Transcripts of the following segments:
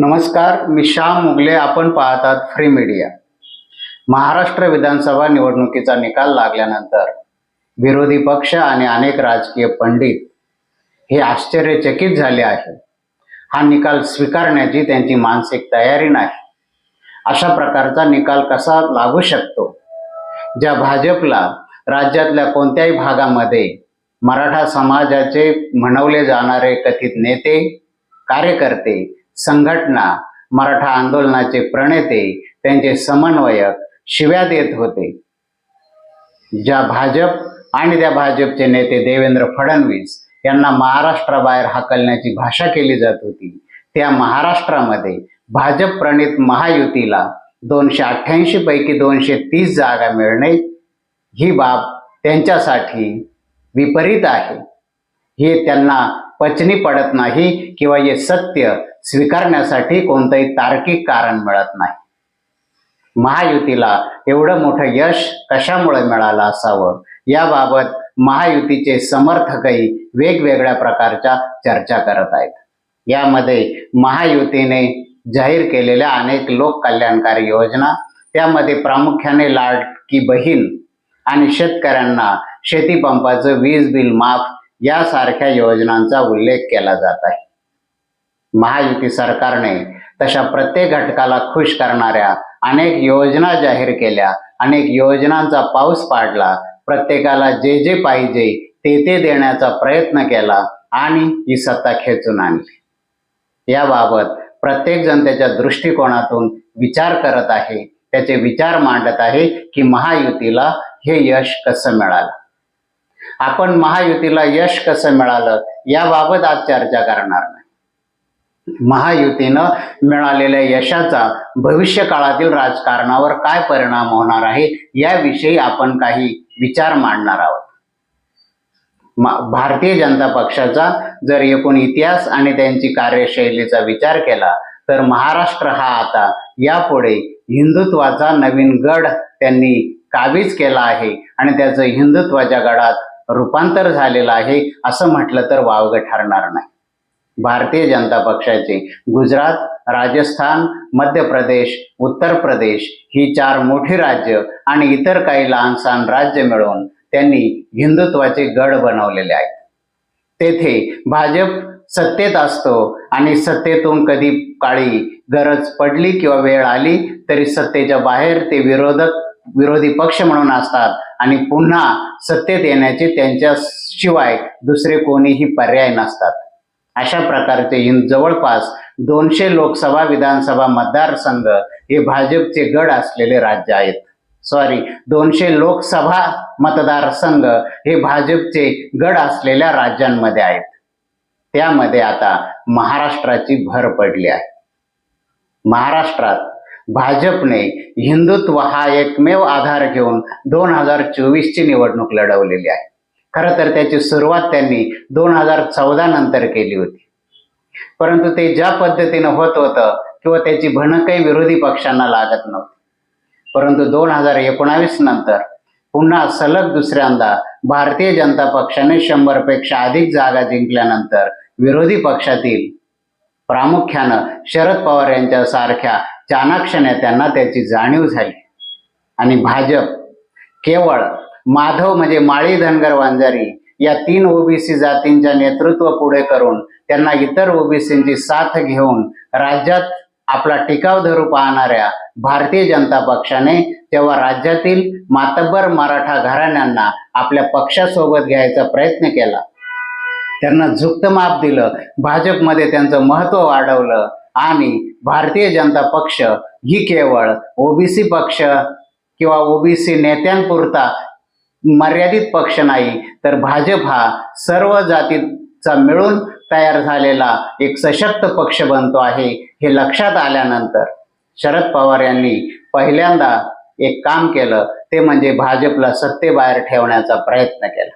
नमस्कार मी श्याम मुगले. आपण पाहतात फ्री मीडिया महाराष्ट्र विधानसभा निवडणुकीचा निकाल लागल्यानंतर विरोधी पक्ष आणि अनेक राजकीय पंडित हे आश्चर्यचकित झाले आहे. हा निकाल स्वीकारण्याची त्यांची मानसिक तयारी नाही. अशा प्रकारचा निकाल कसा लागू शकतो? ज्या भाजपला राज्यातल्या कोणत्याही भागामध्ये मराठा समाजाचे म्हणवले जाणारे कथित नेते कार्यकर्ते संघटना मराठा आंदोलनाचे प्रणेते त्यांचे समन्वयक शिव्या देत होते. ज्या भाजप आणि त्या भाजपचे नेते देवेंद्र फडणवीस यांना महाराष्ट्राबाहेर हाकलण्याची भाषा केली जात होती त्या महाराष्ट्रामध्ये भाजप प्रणित महायुतीला दोनशे अठ्ठ्याऐंशी पैकी दोनशे तीस जागा मिळणे ही बाब त्यांच्यासाठी विपरीत आहे. हे त्यांना पचनी पडत नाही किंवा हे सत्य स्वीकारण्यासाठी कोणतंही तार्किक कारण मिळत नाही. महायुतीला एवढं मोठं यश कशामुळे मिळालं असावं? याबाबत महायुतीचे समर्थकही वेगवेगळ्या प्रकारच्या चर्चा करत आहेत. यामध्ये महायुतीने जाहीर केलेल्या अनेक लोक कल्याणकारी योजना त्यामध्ये प्रामुख्याने लाडकी बहीण आणि शेतकऱ्यांना शेतीपंपाचं वीज बिल माफ यासारख्या योजनांचा उल्लेख केला जात आहे. महायुती सरकारने तशा प्रत्येक घटकाला खुश करणाऱ्या अनेक योजना जाहीर केल्या अनेक योजनांचा पाऊस पाडला प्रत्येकाला जे जे पाहिजे ते ते देण्याचा प्रयत्न केला आणि ही सत्ता खेचून आणली. याबाबत प्रत्येक जण त्याच्या दृष्टिकोनातून विचार करत आहे त्याचे विचार मांडत आहे की महायुतीला हे यश कसं मिळालं? आपण महायुतीला यश कसं मिळालं याबाबत आज चर्चा करणार नाही. महायुतीनं मिळालेल्या यशाचा भविष्य काळातील राजकारणावर काय परिणाम होणार आहे याविषयी आपण काही विचार मांडणार आहोत. भारतीय जनता पक्षाचा जर एकूण इतिहास आणि त्यांची कार्यशैलीचा विचार केला तर महाराष्ट्र हा आता यापुढे हिंदुत्वाचा नवीन गड त्यांनी काबीज केला आहे आणि त्याचं हिंदुत्वाच्या गडात रूपांतर झालेलं आहे असं म्हटलं तर वावगं ठरणार नाही. भारतीय जनता पक्षाचे गुजरात राजस्थान मध्य प्रदेश उत्तर प्रदेश ही चार मोठी राज्य आणि इतर काही लहान सहान राज्य मिळवून त्यांनी हिंदुत्वाचे गड बनवलेले आहेत. तेथे भाजप सत्तेत असतो आणि सत्तेतून कधी काळी गरज पडली किंवा वेळ आली तरी सत्तेच्या बाहेर ते विरोधक विरोधी पक्ष म्हणून असतात आणि पुन्हा सत्तेत येण्याचे त्यांच्याशिवाय दुसरे कोणीही पर्याय नसतात. अशा प्रकारचे जवळपास दोनशे लोकसभा विधानसभा मतदारसंघ हे भाजपचे गड असलेले राज्य आहेत. सॉरी दोनशे लोकसभा मतदारसंघ हे भाजपचे गड असलेल्या राज्यांमध्ये आहेत. त्यामध्ये आता महाराष्ट्राची भर पडली आहे. महाराष्ट्रात भाजपने हिंदुत्व हा एकमेव आधार घेऊन दोन हजार चोवीसची निवडणूक लढवलेली आहे. खरं तर त्याची सुरुवात त्यांनी दोन हजार चौदा नंतर केली होती. परंतु ते ज्या पद्धतीनं होत होतं किंवा त्याची भणकही विरोधी पक्षांना लागत नव्हती. परंतु दोन हजार एकोणावीस नंतर पुन्हा सलग दुसऱ्यांदा भारतीय जनता पक्षाने शंभरपेक्षा अधिक जागा जिंकल्यानंतर विरोधी पक्षातील प्रामुख्यानं शरद पवार यांच्या सारख्या चाणाक्ष नेत्यांना त्याची जाणीव झाली. आणि भाजप केवळ माधव म्हणजे माळी धनगर वांजारी या तीन ओबीसी जातींच्या नेतृत्व पुढे करून त्यांना इतर ओबीसींची साथ घेऊन राज्यात आपला टिकाव धरू पाहणाऱ्या भारतीय जनता पक्षाने तेव्हा राज्यातील मातब्बर मराठा घराण्यांना आपल्या पक्षासोबत घ्यायचा प्रयत्न केला. त्यांना झुक्त माप दिलं भाजपमध्ये त्यांचं महत्त्व वाढवलं आणि भारतीय जनता पक्ष ही केवळ ओबीसी पक्ष किंवा ओबीसी नेत्यांपुरता मर्यादित पक्ष नाही तर भाजप हा सर्व जातीचा मिळून तयार झालेला एक सशक्त पक्ष बनतो आहे हे लक्षात आल्यानंतर शरद पवार यांनी पहिल्यांदा एक काम केलं ते म्हणजे भाजपला सत्तेबाहेर ठेवण्याचा प्रयत्न केला.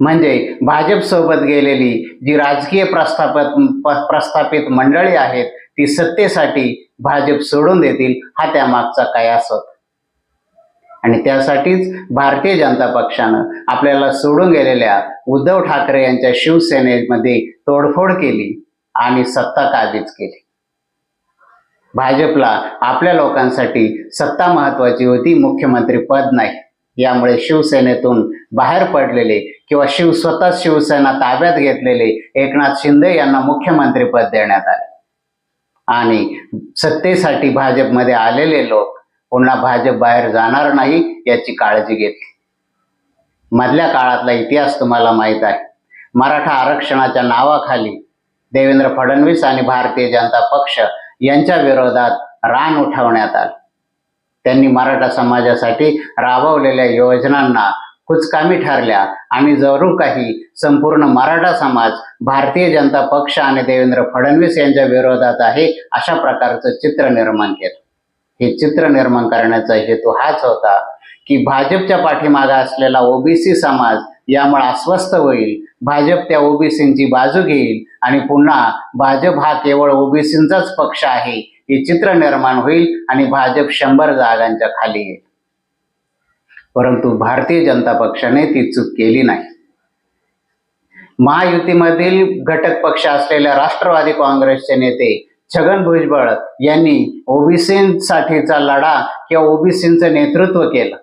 म्हणजे भाजप सोबत गेलेली जी राजकीय प्रस्थापित प्रस्थापित मंडळी आहेत ती सत्तेसाठी भाजप सोडून देतील हा त्यामागचा कयास होता आणि त्यासाठीच भारतीय जनता पक्षानं आपल्याला सोडून गेलेल्या उद्धव ठाकरे यांच्या शिवसेनेमध्ये तोडफोड केली आणि सत्ता काबीज केली. भाजपला आपल्या लोकांसाठी सत्ता महत्वाची होती मुख्यमंत्री पद नाही. यामुळे शिवसेनेतून बाहेर पडलेले किंवा शिव स्वतः शिवसेना ताब्यात घेतलेले एकनाथ शिंदे यांना मुख्यमंत्रीपद देण्यात आले. आणि सत्तेसाठी भाजपमध्ये आलेले लोक पुन्हा भाजप बाहेर जाणार नाही याची काळजी घेतली. मधल्या काळातला इतिहास तुम्हाला माहीत आहे. मराठा आरक्षणाच्या नावाखाली देवेंद्र फडणवीस आणि भारतीय जनता पक्ष यांच्या विरोधात रान उठवण्यात आलं. त्यांनी मराठा समाजासाठी राबवलेल्या योजनांना कुचकामी ठरल्या आणि जरूर काही संपूर्ण मराठा समाज भारतीय जनता पक्ष आणि देवेंद्र फडणवीस यांच्या विरोधात आहे अशा प्रकारचं चित्र निर्माण केलं. हे चित्र निर्माण करण्याचा हेतू हाच होता की भाजपच्या पाठीमागे असलेला ओबीसी समाज यामुळे अस्वस्थ होईल भाजप त्या ओबीसींची बाजू घेईल आणि पुन्हा भाजप हा केवळ ओबीसींचाच पक्ष आहे. हे चित्र निर्माण होईल आणि भाजप शंभर जागांच्या खाली येईल. परंतु भारतीय जनता पक्षाने ती चूक केली नाही. महायुतीमधील घटक पक्ष असलेल्या राष्ट्रवादी काँग्रेसचे नेते छगन भुजबळ यांनी ओबीसींसाठीचा लढा किंवा ओबीसींचं नेतृत्व केलं.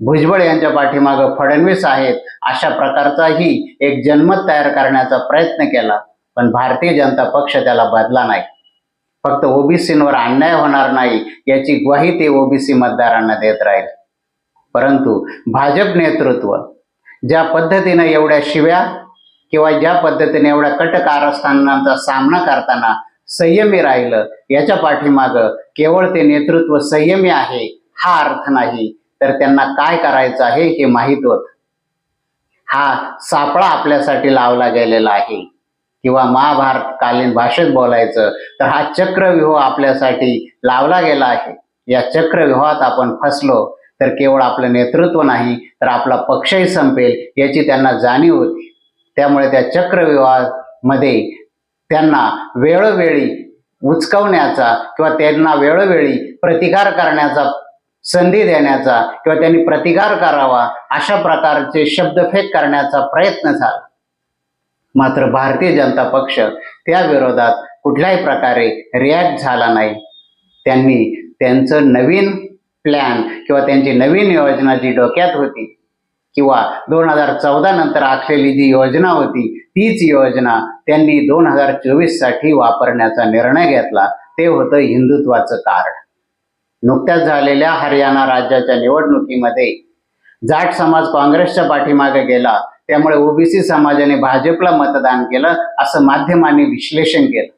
भुजबळ यांच्या पाठीमागं फडणवीस आहेत अशा प्रकारचाही एक जनमत तयार करण्याचा प्रयत्न केला पण भारतीय जनता पक्ष त्याला बदला नाही. फक्त ओबीसींवर अन्याय होणार नाही याची ग्वाही ते ओबीसी मतदारांना देत राहील. परंतु भाजप नेतृत्व ज्या पद्धतीनं एवढ्या शिव्या किंवा ज्या पद्धतीने एवढ्या कट कारस्थानांचा सामना करताना संयमी राहिलं. याच्या पाठीमागं केवळ ते नेतृत्व संयमी आहे हा अर्थ नाही. तर त्यांना काय करायचं आहे हे माहीत होत. हा सापळा आपल्यासाठी लावला गेलेला आहे. किंवा महाभारतकालीन भाषेत बोलायचं तर हा चक्रव्यूह आपल्यासाठी लावला गेला आहे. या चक्रव्यूहात आपण फसलो तर केवळ आपलं नेतृत्व नाही तर आपला पक्षही संपेल याची त्यांना जाणीव होती. त्यामुळे त्या चक्रव्यूहामध्ये त्यांना वेळोवेळी उचकवण्याचा किंवा त्यांना वेळोवेळी प्रतिकार करण्याचा संधी देण्याचा किंवा त्यांनी प्रतिकार करावा अशा प्रकारचे शब्दफेक करण्याचा प्रयत्न झाला. मात्र भारतीय जनता पक्ष त्या विरोधात कुठल्याही प्रकारे रिॲक्ट झाला नाही. त्यांनी त्यांचं नवीन प्लॅन किंवा त्यांची नवीन योजना जी डोक्यात होती किंवा दोन हजार चौदा नंतर आखलेली जी योजना होती तीच योजना त्यांनी दोन हजार चोवीससाठी वापरण्याचा निर्णय घेतला. ते होतं हिंदुत्वाचं कार्ड नुकत्याच झालेल्या हरियाणा राज्याच्या निवडणुकीमध्ये जाट समाज काँग्रेसच्या पाठीमागे गेला. त्यामुळे ओबीसी समाजाने भाजपला मतदान केलं असं माध्यमांनी विश्लेषण केलं.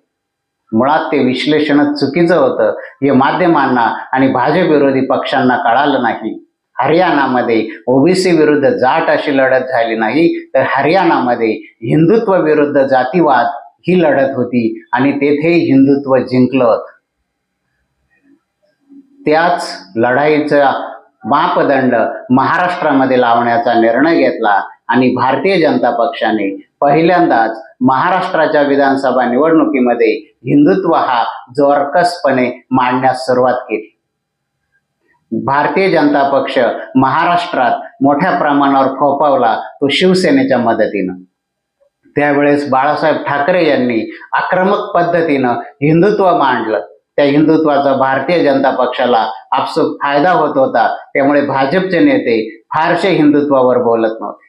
मुळात ते विश्लेषणच चुकीचं होतं. हे माध्यमांना आणि भाजप विरोधी पक्षांना कळालं नाही. हरियाणामध्ये ओबीसी विरुद्ध जाट अशी लढत झाली नाही तर हरियाणामध्ये हिंदुत्व विरुद्ध जातीवाद ही लढत होती आणि तेथे हिंदुत्व जिंकलं त्याच लढाईचा मापदंड महाराष्ट्रामध्ये लावण्याचा निर्णय घेतला आणि भारतीय जनता पक्षाने पहिल्यांदाच महाराष्ट्राच्या विधानसभा निवडणुकीमध्ये हिंदुत्व हा जोरकसपणे मांडण्यास सुरुवात केली. भारतीय जनता पक्ष महाराष्ट्रात मोठ्या प्रमाणावर फोपावला तो शिवसेनेच्या मदतीनं. त्यावेळेस बाळासाहेब ठाकरे यांनी आक्रमक पद्धतीनं हिंदुत्व मांडलं. त्या हिंदुत्वाचा भारतीय जनता पक्षाला आपसूक फायदा होत होता त्यामुळे भाजपचे नेते फारसे हिंदुत्वावर बोलत नव्हते.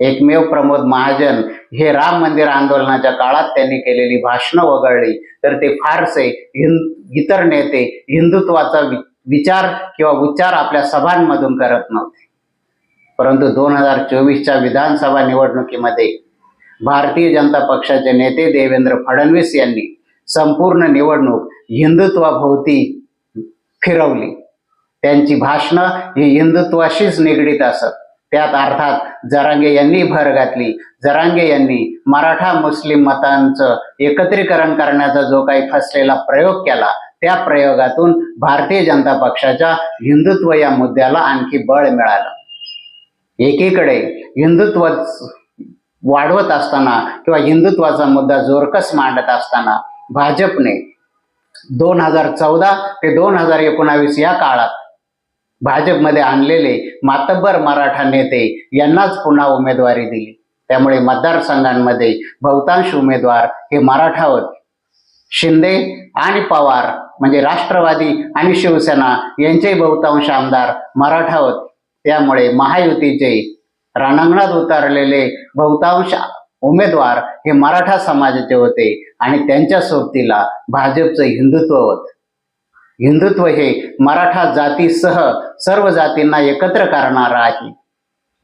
एकमेव प्रमोद महाजन हे राम मंदिर आंदोलनाच्या काळात त्यांनी केलेली भाषणं वगळली तर ते फारसे हिंद इतर नेते हिंदुत्वाचा विचार किंवा उच्चार आपल्या सभांमधून करत नव्हते. परंतु दोन हजार चोवीसच्या विधानसभा निवडणुकीमध्ये भारतीय जनता पक्षाचे नेते देवेंद्र फडणवीस यांनी संपूर्ण निवडणूक हिंदुत्वाभोवती फिरवली. त्यांची भाषणं ही हिंदुत्वाशीच निगडीत असत. त्यात अर्थात जरांगे यांनी भर घातली. जरांगे यांनी मराठा मुस्लिम मतांचं एकत्रीकरण करण्याचा जो काही फसलेला प्रयोग केला त्या प्रयोगातून भारतीय जनता पक्षाच्या हिंदुत्व या मुद्द्याला आणखी बळ मिळालं. एकीकडे हिंदुत्व वाढवत असताना किंवा हिंदुत्वाचा मुद्दा जोरकस मांडत असताना भाजपने दोन हजार चौदा ते दोन हजार एकोणावीस या काळात भाजपमध्ये आणलेले मातब्बर मराठा नेते यांनाच पुन्हा उमेदवारी दिली. त्यामुळे मतदारसंघांमध्ये बहुतांश उमेदवार हे मराठा होते शिंदे आणि पवार म्हणजे राष्ट्रवादी आणि शिवसेना यांचे बहुतांश आमदार मराठा होते. त्यामुळे महायुतीचे रणांगणात उतरलेले बहुतांश उमेदवार हे मराठा समाजाचे होते आणि त्यांच्या सोबतीला भाजपचं हिंदुत्व होत. हिंदुत्व हे मराठा जातीसह सर्व जातींना एकत्र करणार आहे.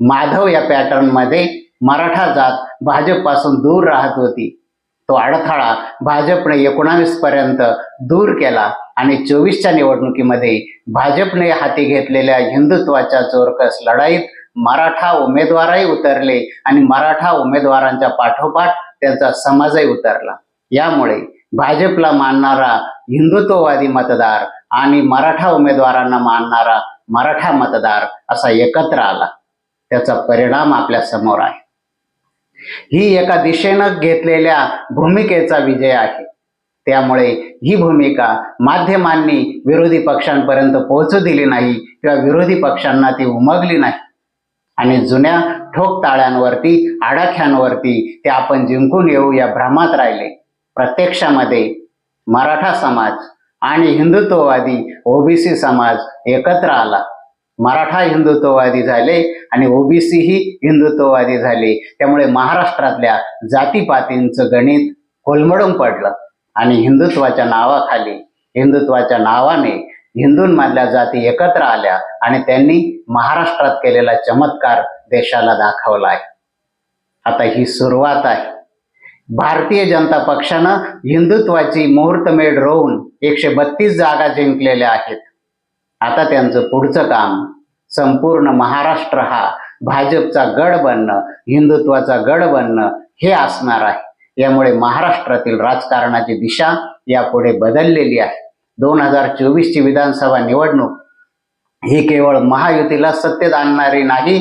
माधव या पॅटर्नमध्ये मराठा जात भाजपपासून दूर राहत होती. तो अडथळा भाजपने एकोणावीस पर्यंत दूर केला आणि चोवीसच्या निवडणुकीमध्ये भाजपने हाती घेतलेल्या हिंदुत्वाच्या चोरकस लढाईत मराठा उमेदवारही उतरले आणि मराठा उमेदवारांच्या पाठोपाठ त्यांचा समाजही उतरला. यामुळे भाजपला मानणारा हिंदुत्ववादी मतदार आणि मराठा उमेदवारांना मानणारा मराठा मतदार असा एकत्र आला. त्याचा परिणाम आपल्यासमोर आहे. ही एका दिशेनं घेतलेल्या भूमिकेचा विजय आहे. त्यामुळे ही भूमिका माध्यमांनी विरोधी पक्षांपर्यंत पोहोचू दिली नाही किंवा विरोधी पक्षांना ती उमगली नाही. आणि जुन्या ठोक ताळ्यांवरती आडाख्यांवरती ते आपण जिंकून येऊ या भ्रमात राहिले. प्रत्यक्षामध्ये मराठा समाज आणि हिंदुत्ववादी ओबीसी समाज एकत्र आला. मराठा हिंदुत्ववादी झाले आणि ओबीसी ही हिंदुत्ववादी झाले. त्यामुळे महाराष्ट्रातल्या जातीपातींचं गणित कोलमडून पडलं आणि हिंदुत्वाच्या नावाखाली हिंदुत्वाच्या नावाने हिंदूंमधल्या जाती एकत्र आल्या आणि त्यांनी महाराष्ट्रात केलेला चमत्कार देशाला दाखवला आहे. आता ही सुरुवात आहे. भारतीय जनता पक्षानं हिंदुत्वाची मुहूर्तमेढ रोवून एकशे बत्तीस जागा जिंकलेल्या आहेत. आता त्यांचं पुढचं काम संपूर्ण महाराष्ट्र हा भाजपचा गड बनणं हिंदुत्वाचा गड बनणं हे असणार आहे. यामुळे महाराष्ट्रातील राजकारणाची दिशा यापुढे बदललेली आहे. दोन हजार चोवीसची विधानसभा निवडणूक ही केवळ महायुतीला सत्तेत आणणारी नाही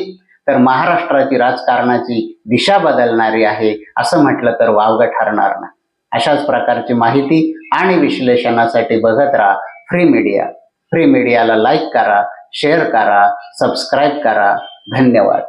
तर महाराष्ट्राची राजकारणाची दिशा बदलणारी आहे असं म्हटलं तर वावगं ठरणार नाही. अशाच प्रकारची माहिती आणि विश्लेषणासाठी बघत राहा फ्री मीडिया. फ्री मीडियाला लाईक करा शेअर करा सबस्क्राईब करा. धन्यवाद.